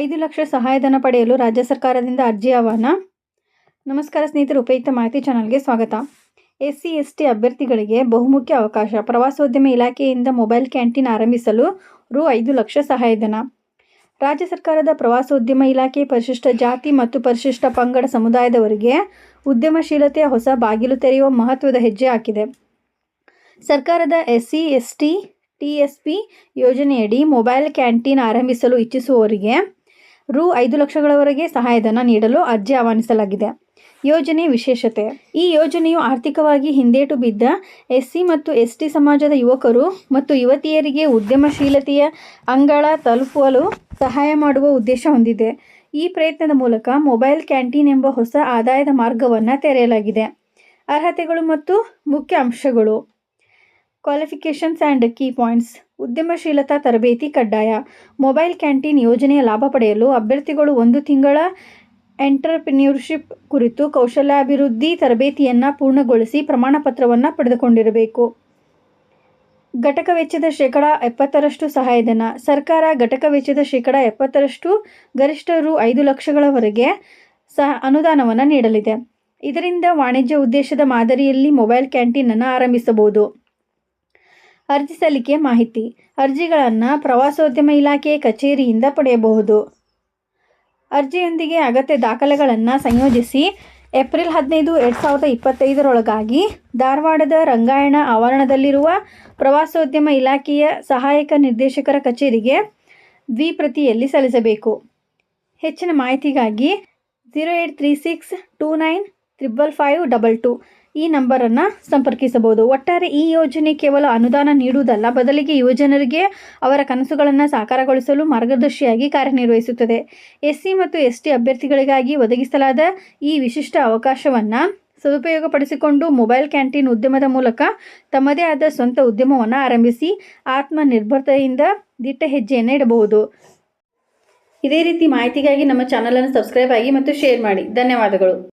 ಐದು ಲಕ್ಷ ಸಹಾಯಧನ ಪಡೆಯಲು ರಾಜ್ಯ ಸರ್ಕಾರದಿಂದ ಅರ್ಜಿ ಆಹ್ವಾನ. ನಮಸ್ಕಾರ ಸ್ನೇಹಿತರು, ಉಪಯುಕ್ತ ಮಾಹಿತಿ ಚಾನಲ್ಗೆ ಸ್ವಾಗತ. ಎಸ್ ಸಿ ಎಸ್ ಟಿ ಅಭ್ಯರ್ಥಿಗಳಿಗೆ ಬಹುಮುಖ್ಯ ಅವಕಾಶ. ಪ್ರವಾಸೋದ್ಯಮ ಇಲಾಖೆಯಿಂದ ಮೊಬೈಲ್ ಕ್ಯಾಂಟೀನ್ ಆರಂಭಿಸಲು ರು ಐದು ಲಕ್ಷ ಸಹಾಯಧನ ರಾಜ್ಯ ಸರ್ಕಾರದ ಪ್ರವಾಸೋದ್ಯಮ ಇಲಾಖೆ ಪರಿಶಿಷ್ಟ ಜಾತಿ ಮತ್ತು ಪರಿಶಿಷ್ಟ ಪಂಗಡ ಸಮುದಾಯದವರಿಗೆ ಉದ್ಯಮಶೀಲತೆಯ ಹೊಸ ಬಾಗಿಲು ತೆರೆಯುವ ಮಹತ್ವದ ಹೆಜ್ಜೆ ಹಾಕಿದೆ. ಸರ್ಕಾರದ S C S T T S P ಯೋಜನೆಯಡಿ ಮೊಬೈಲ್ ಕ್ಯಾಂಟೀನ್ ಆರಂಭಿಸಲು ಇಚ್ಛಿಸುವವರಿಗೆ ರು ಐದು ಲಕ್ಷಗಳವರೆಗೆ ಸಹಾಯಧನ ನೀಡಲು ಅರ್ಜಿ ಆಹ್ವಾನಿಸಲಾಗಿದೆ. ಯೋಜನೆ ವಿಶೇಷತೆ. ಈ ಯೋಜನೆಯು ಆರ್ಥಿಕವಾಗಿ ಹಿಂದೇಟು ಬಿದ್ದ ಎಸ್ಸಿ ಮತ್ತು ಎಸ್ ಟಿ ಸಮಾಜದ ಯುವಕರು ಮತ್ತು ಯುವತಿಯರಿಗೆ ಉದ್ಯಮಶೀಲತೆಯ ಅಂಗಳ ತಲುಪಲು ಸಹಾಯ ಮಾಡುವ ಉದ್ದೇಶ ಹೊಂದಿದೆ. ಈ ಪ್ರಯತ್ನದ ಮೂಲಕ ಮೊಬೈಲ್ ಕ್ಯಾಂಟೀನ್ ಎಂಬ ಹೊಸ ಆದಾಯದ ಮಾರ್ಗವನ್ನು ತೆರೆಯಲಾಗಿದೆ. ಅರ್ಹತೆಗಳು ಮತ್ತು ಮುಖ್ಯ ಅಂಶಗಳು. ಕ್ವಾಲಿಫಿಕೇಷನ್ಸ್ ಆ್ಯಂಡ್ ಕೀ ಪಾಯಿಂಟ್ಸ್ ಉದ್ಯಮಶೀಲತಾ ತರಬೇತಿ ಕಡ್ಡಾಯ. ಮೊಬೈಲ್ ಕ್ಯಾಂಟೀನ್ ಯೋಜನೆಯ ಲಾಭ ಪಡೆಯಲು ಅಭ್ಯರ್ಥಿಗಳು ಒಂದು ತಿಂಗಳ ಎಂಟರ್ಪ್ರಿನ್ಯೂರ್ಶಿಪ್ ಕುರಿತು ಕೌಶಲ್ಯಾಭಿವೃದ್ಧಿ ತರಬೇತಿಯನ್ನು ಪೂರ್ಣಗೊಳಿಸಿ ಪ್ರಮಾಣಪತ್ರವನ್ನು ಪಡೆದುಕೊಂಡಿರಬೇಕು. ಘಟಕ ವೆಚ್ಚದ ಶೇಕಡ ಎಪ್ಪತ್ತರಷ್ಟು ಸಹಾಯಧನ. ಸರ್ಕಾರ ಘಟಕ ವೆಚ್ಚದ ಶೇಕಡ ಎಪ್ಪತ್ತರಷ್ಟು ಗರಿಷ್ಠ ರು ಐದು ಲಕ್ಷಗಳವರೆಗೆ ಸಹ ಅನುದಾನವನ್ನು ನೀಡಲಿದೆ. ಇದರಿಂದ ವಾಣಿಜ್ಯ ಉದ್ದೇಶದ ಮಾದರಿಯಲ್ಲಿ ಮೊಬೈಲ್ ಕ್ಯಾಂಟೀನನ್ನು ಆರಂಭಿಸಬಹುದು. ಅರ್ಜಿ ಸಲ್ಲಿಕೆ ಮಾಹಿತಿ. ಅರ್ಜಿಗಳನ್ನು ಪ್ರವಾಸೋದ್ಯಮ ಇಲಾಖೆ ಕಚೇರಿಯಿಂದ ಪಡೆಯಬಹುದು. ಅರ್ಜಿಯೊಂದಿಗೆ ಅಗತ್ಯ ದಾಖಲೆಗಳನ್ನು ಸಂಯೋಜಿಸಿ ಏಪ್ರಿಲ್ ಹದಿನೈದು, ಎರಡು ಸಾವಿರದ ಇಪ್ಪತ್ತೈದರೊಳಗಾಗಿ ಧಾರವಾಡದ ರಂಗಾಯಣ ಆವರಣದಲ್ಲಿರುವ ಪ್ರವಾಸೋದ್ಯಮ ಇಲಾಖೆಯ ಸಹಾಯಕ ನಿರ್ದೇಶಕರ ಕಚೇರಿಗೆ ದ್ವಿಪ್ರತಿಯಲ್ಲಿ ಸಲ್ಲಿಸಬೇಕು. ಹೆಚ್ಚಿನ ಮಾಹಿತಿಗಾಗಿ zero eight three six two nine triple five double two. ಈ ನಂಬರನ್ನು ಸಂಪರ್ಕಿಸಬಹುದು. ಒಟ್ಟಾರೆ ಈ ಯೋಜನೆ ಕೇವಲ ಅನುದಾನ ನೀಡುವುದಲ್ಲ, ಬದಲಿಗೆ ಯುವಜನರಿಗೆ ಅವರ ಕನಸುಗಳನ್ನು ಸಾಕಾರಗೊಳಿಸಲು ಮಾರ್ಗದರ್ಶಿಯಾಗಿ ಕಾರ್ಯನಿರ್ವಹಿಸುತ್ತದೆ. ಎಸ್ಸಿ ಮತ್ತು ಎಸ್ ಟಿ ಅಭ್ಯರ್ಥಿಗಳಿಗಾಗಿ ಒದಗಿಸಲಾದ ಈ ವಿಶಿಷ್ಟ ಅವಕಾಶವನ್ನು ಸದುಪಯೋಗಪಡಿಸಿಕೊಂಡು ಮೊಬೈಲ್ ಕ್ಯಾಂಟೀನ್ ಉದ್ಯಮದ ಮೂಲಕ ತಮ್ಮದೇ ಆದ ಸ್ವಂತ ಉದ್ಯಮವನ್ನು ಆರಂಭಿಸಿ ಆತ್ಮನಿರ್ಭರತೆಯಿಂದ ದಿಟ್ಟ ಹೆಜ್ಜೆಯನ್ನು ಇಡಬಹುದು. ಇದೇ ರೀತಿ ಮಾಹಿತಿಗಾಗಿ ನಮ್ಮ ಚಾನಲನ್ನು ಸಬ್ಸ್ಕ್ರೈಬ್ ಆಗಿ ಮತ್ತು ಶೇರ್ ಮಾಡಿ. ಧನ್ಯವಾದಗಳು.